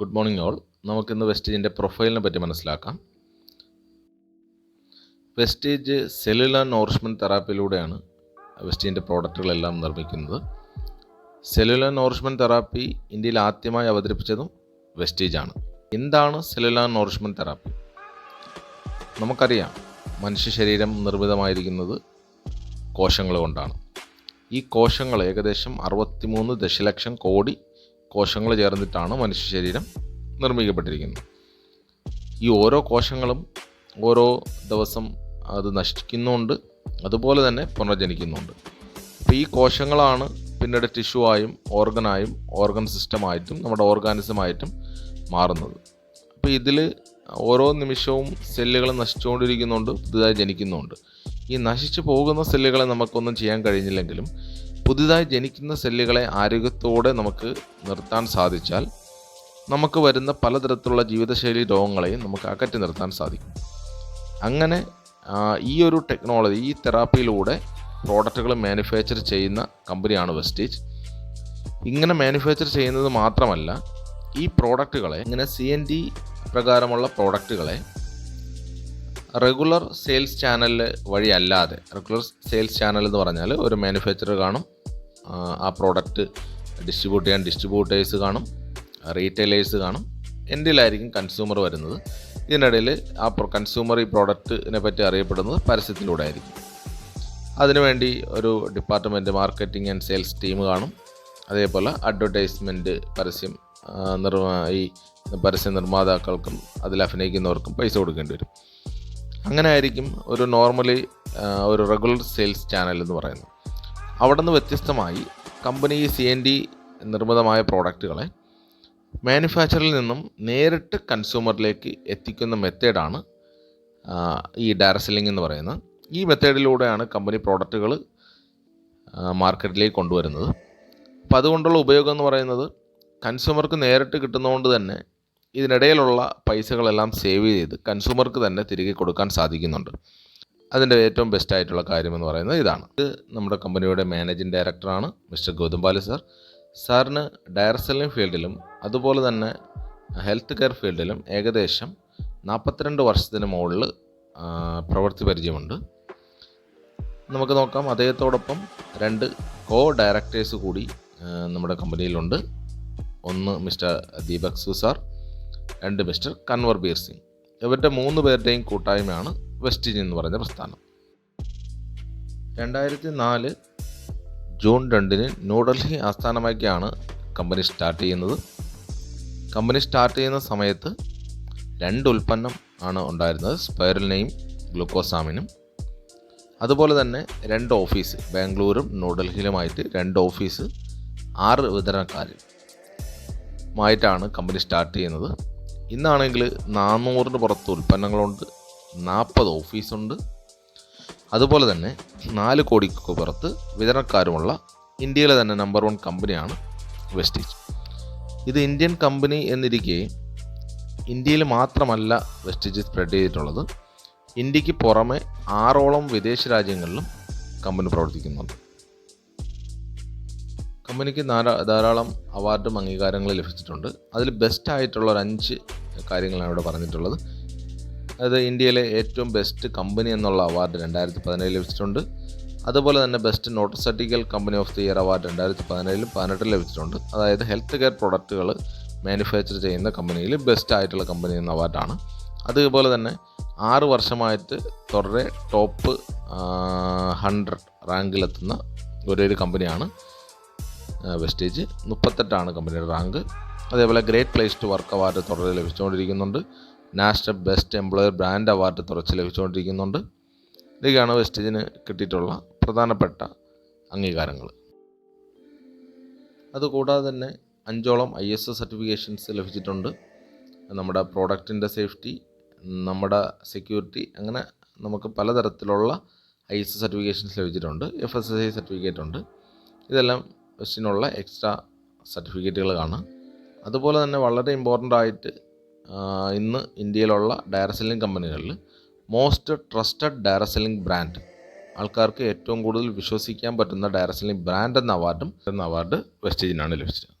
Good morning all നമുക്കിന്ന് വെസ്റ്റേജിന്റെ പ്രൊഫൈലിനെ പറ്റി മനസ്സിലാക്കാം. വെസ്റ്റേജ് സെല്ലുലാർ നോറിഷ്മെന്റ് തെറാപ്പിയിലൂടെയാണ് വെസ്റ്റേജിന്റെ പ്രോഡക്റ്റുകളെല്ലാം നിർമ്മിക്കുന്നത്. സെല്ലുലാർ നോറിഷ്മെന്റ് തെറാപ്പി ഇന്ത്യയിൽ ആദ്യമായി അവതരിപ്പിച്ചതും വെസ്റ്റേജാണ് എന്താണ് സെല്ലുലാർ നോറിഷ്മെന്റ് തെറാപ്പി നമുക്കറിയാം. മനുഷ്യ ശരീരം നിർമ്മിതമായിരിക്കുന്നത് കോശങ്ങൾ കൊണ്ടാണ്. ഈ കോശങ്ങൾ ഏകദേശം അറുപത്തിമൂന്ന് ദശലക്ഷം കോടി കോശങ്ങൾ ചേർന്നിട്ടാണ് മനുഷ്യ ശരീരം നിർമ്മിക്കപ്പെട്ടിരിക്കുന്നത്. ഈ ഓരോ കോശങ്ങളും ഓരോ ദിവസം അത് നശിക്കുന്നുണ്ട് അതുപോലെ തന്നെ പുനർജനിക്കുന്നുണ്ട്. അപ്പോൾ ഈ കോശങ്ങളാണ് പിന്നീട് ടിഷ്യൂ ആയും ഓർഗനായും ഓർഗൻ സിസ്റ്റമായിട്ടും നമ്മുടെ ഓർഗാനിസമായിട്ടും മാറുന്നത്. അപ്പോൾ ഇതിൽ ഓരോ നിമിഷവും സെല്ലുകൾ നശിച്ചുകൊണ്ടിരിക്കുന്നുണ്ട് പുതുതായി ജനിക്കുന്നുണ്ട്. ഈ നശിച്ചു പോകുന്ന സെല്ലുകളെ നമുക്കൊന്നും ചെയ്യാൻ കഴിഞ്ഞില്ലെങ്കിലും പുതുതായി ജനിക്കുന്ന സെല്ലുകളെ ആരോഗ്യത്തോടെ നമുക്ക് നിർത്താൻ സാധിച്ചാൽ നമുക്ക് വരുന്ന പലതരത്തിലുള്ള ജീവിതശൈലി രോഗങ്ങളെയും നമുക്ക് അകറ്റി നിർത്താൻ സാധിക്കും. അങ്ങനെ ഈ ഒരു ടെക്നോളജി ഈ തെറാപ്പിയിലൂടെ പ്രോഡക്റ്റുകൾ മാനുഫാക്ചർ ചെയ്യുന്ന കമ്പനിയാണ് വെസ്റ്റേജ് ഇങ്ങനെ മാനുഫാക്ചർ ചെയ്യുന്നത് മാത്രമല്ല ഈ പ്രോഡക്റ്റുകളെ ഇങ്ങനെ സി എൻ ഡി പ്രകാരമുള്ള പ്രോഡക്റ്റുകളെ റെഗുലർ സെയിൽസ് ചാനൽ വഴിയല്ലാതെ റെഗുലർ സെയിൽസ് ചാനൽ എന്ന് പറഞ്ഞാൽ ഒരു മാനുഫാക്ചറർ കാണും ആ പ്രോഡക്റ്റ് ഡിസ്ട്രിബ്യൂട്ട് ചെയ്യാൻ ഡിസ്ട്രിബ്യൂട്ടേഴ്സ് കാണും റീറ്റെയിലേഴ്സ് കാണും. എന്തിലായിരിക്കും കൺസ്യൂമർ വരുന്നത്? ഇതിനിടയിൽ ആ കൺസ്യൂമർ ഈ പ്രോഡക്റ്റിനെ പറ്റി അറിയപ്പെടുന്നത് പരസ്യത്തിലൂടെ ആയിരിക്കും. അതിനുവേണ്ടി ഒരു department marketing and sales team കാണും. അതേപോലെ അഡ്വർടൈസ്മെന്റ് പരസ്യം നിർമ്മ ഈ പരസ്യ നിർമ്മാതാക്കൾക്കും അതിൽ അഭിനയിക്കുന്നവർക്കും പൈസ കൊടുക്കേണ്ടി വരും. അങ്ങനെ ആയിരിക്കും ഒരു നോർമലി ഒരു റെഗുലർ സെയിൽസ് ചാനൽ എന്ന് പറയുന്നത്. അവിടെ നിന്ന് വ്യത്യസ്തമായി കമ്പനി സി എൻ ഡി നിർമ്മിതമായ പ്രോഡക്റ്റുകളെ മാനുഫാക്ചറിൽ നിന്നും നേരിട്ട് കൺസ്യൂമറിലേക്ക് എത്തിക്കുന്ന മെത്തേഡാണ് ഈ ഡയറക്ട് സെല്ലിംഗ് എന്ന് പറയുന്നത്. ഈ മെത്തേഡിലൂടെയാണ് കമ്പനി പ്രോഡക്റ്റുകൾ മാർക്കറ്റിലേക്ക് കൊണ്ടുവരുന്നത്. അപ്പോൾ അതുകൊണ്ടുള്ള ഉപയോഗം എന്ന് പറയുന്നത് കൺസ്യൂമർക്ക് നേരിട്ട് കിട്ടുന്നതുകൊണ്ട് തന്നെ ഇതിനിടയിലുള്ള പൈസകളെല്ലാം സേവ് ചെയ്ത് കൺസ്യൂമർക്ക് തന്നെ തിരികെ കൊടുക്കാൻ സാധിക്കുന്നുണ്ട്. അതിന്റെ ഏറ്റവും ബെസ്റ്റ് ആയിട്ടുള്ള കാര്യം എന്ന് പറയുന്നത് ഇതാണ്. ഇത് നമ്മുടെ കമ്പനിയുടെ മാനേജിംഗ് ഡയറക്ടറാണ് മിസ്റ്റർ ഗൗതംപാലി സാർ. സാറിന് ഡയർ സെല്ലിംഗ് ഫീൽഡിലും അതുപോലെ തന്നെ ഹെൽത്ത് കെയർ ഫീൽഡിലും ഏകദേശം നാൽപ്പത്തിരണ്ട് വർഷത്തിന് മുകളിൽ പ്രവൃത്തി പരിചയമുണ്ട്. നമുക്ക് നോക്കാം. അദ്ദേഹത്തോടൊപ്പം രണ്ട് കോ ഡയറക്ടേഴ്സ് കൂടി നമ്മുടെ കമ്പനിയിലുണ്ട്. ഒന്ന് മിസ്റ്റർ ദീപക് സുസാർ രണ്ട് മിസ്റ്റർ കൻവർ ബീർ സിംഗ്. ഇവരുടെ മൂന്ന് പേരുടെയും കൂട്ടായ്മയാണ് വെസ്റ്റീജ് എന്ന് പറയുന്ന പ്രസ്ഥാനം. രണ്ടായിരത്തി നാല് ജൂൺ രണ്ടിന് ന്യൂഡൽഹി ആസ്ഥാനമാക്കിയാണ് കമ്പനി സ്റ്റാർട്ട് ചെയ്യുന്നത്. കമ്പനി സ്റ്റാർട്ട് ചെയ്യുന്ന സമയത്ത് രണ്ട് ഉൽപ്പന്നം ആണ് ഉണ്ടായിരുന്നത് സ്പൈറലിനെയും ഗ്ലൂക്കോസാമിനും അതുപോലെ തന്നെ രണ്ട് ഓഫീസ് ബാംഗ്ലൂരും ന്യൂഡൽഹിയിലുമായിട്ട് രണ്ട് ഓഫീസ് ആറ് വിതരണക്കാരും മായിട്ടാണ് കമ്പനി സ്റ്റാർട്ട് ചെയ്യുന്നത്. ഇന്നാണെങ്കിൽ നാനൂറിന് പുറത്ത് ഉൽപ്പന്നങ്ങളുണ്ട്. നാൽപ്പത് ഓഫീസുണ്ട്. അതുപോലെ തന്നെ നാല് കോടിക്ക് പുറത്ത് വിതരണക്കാരുമുള്ള ഇന്ത്യയിലെ തന്നെ നമ്പർ വൺ കമ്പനിയാണ് വെസ്റ്റീജ് ഇത് ഇന്ത്യൻ കമ്പനി എന്നിരിക്കെ ഇന്ത്യയിൽ മാത്രമല്ല വെസ്റ്റീജ് സ്പ്രെഡ് ചെയ്തിട്ടുള്ളത്. ഇന്ത്യയ്ക്ക് പുറമെ ആറോളം വിദേശ രാജ്യങ്ങളിലും കമ്പനി പ്രവർത്തിക്കുന്നുണ്ട്. കമ്പനിക്ക് ധാരാളം അവാർഡും അംഗീകാരങ്ങളും ലഭിച്ചിട്ടുണ്ട്. അതിൽ ബെസ്റ്റ് ആയിട്ടുള്ള ഒരു അഞ്ച് കാര്യങ്ങളാണ് ഇവിടെ പറഞ്ഞിട്ടുള്ളത്. അത് ഇന്ത്യയിലെ ഏറ്റവും ബെസ്റ്റ് കമ്പനി എന്നുള്ള അവാർഡ് രണ്ടായിരത്തി പതിനേഴിൽ ലഭിച്ചിട്ടുണ്ട്. അതുപോലെ തന്നെ best nutraceutical company of the year award രണ്ടായിരത്തി പതിനേഴിലും പതിനെട്ടിലും ലഭിച്ചിട്ടുണ്ട്. അതായത് ഹെൽത്ത് കെയർ പ്രൊഡക്റ്റുകൾ മാനുഫാക്ചർ ചെയ്യുന്ന കമ്പനിയിൽ ബെസ്റ്റ് ആയിട്ടുള്ള കമ്പനി എന്ന അവാർഡാണ് അതുപോലെ തന്നെ ആറ് വർഷമായിട്ട് തുടരെ ടോപ്പ് ഹൺഡ്രഡ് റാങ്കിലെത്തുന്ന ഒരേ ഒരു കമ്പനിയാണ് വെസ്റ്റേജ് മുപ്പത്തെട്ടാണ് കമ്പനിയുടെ റാങ്ക് അതേപോലെ great place to work award തുടരെ ലഭിച്ചുകൊണ്ടിരിക്കുന്നുണ്ട്. National best employer brand award തുറച്ച് ലഭിച്ചുകൊണ്ടിരിക്കുന്നുണ്ട്. ഇതൊക്കെയാണ് വെസ്റ്റേജിന് കിട്ടിയിട്ടുള്ള പ്രധാനപ്പെട്ട അംഗീകാരങ്ങൾ. അതുകൂടാതെ തന്നെ അഞ്ചോളം ഐ എസ് സർട്ടിഫിക്കേഷൻസ് ലഭിച്ചിട്ടുണ്ട്. നമ്മുടെ പ്രോഡക്റ്റിന്റെ സേഫ്റ്റി നമ്മുടെ സെക്യൂരിറ്റി അങ്ങനെ നമുക്ക് പലതരത്തിലുള്ള ഐ എസ് സർട്ടിഫിക്കേഷൻസ് ലഭിച്ചിട്ടുണ്ട്. F S S I certificate ഉണ്ട്. ഇതെല്ലാം വെസ്റ്റിനുള്ള എക്സ്ട്രാ സർട്ടിഫിക്കറ്റുകളാണ് അതുപോലെ തന്നെ വളരെ ഇമ്പോർട്ടന്റ് ആയിട്ട് ഇന്ന് ഇന്ത്യയിലുള്ള ഡയറക്ട് സെല്ലിംഗ് കമ്പനികളിൽ most trusted direct selling brand. ആൾക്കാർക്ക് ഏറ്റവും കൂടുതൽ വിശ്വസിക്കാൻ പറ്റുന്ന ഡയറക്ട് സെല്ലിംഗ് ബ്രാൻഡ് എന്ന അവാർഡും എന്ന അവാർഡ് വെസ്റ്റേജിനാണ് ലഭിച്ചത്.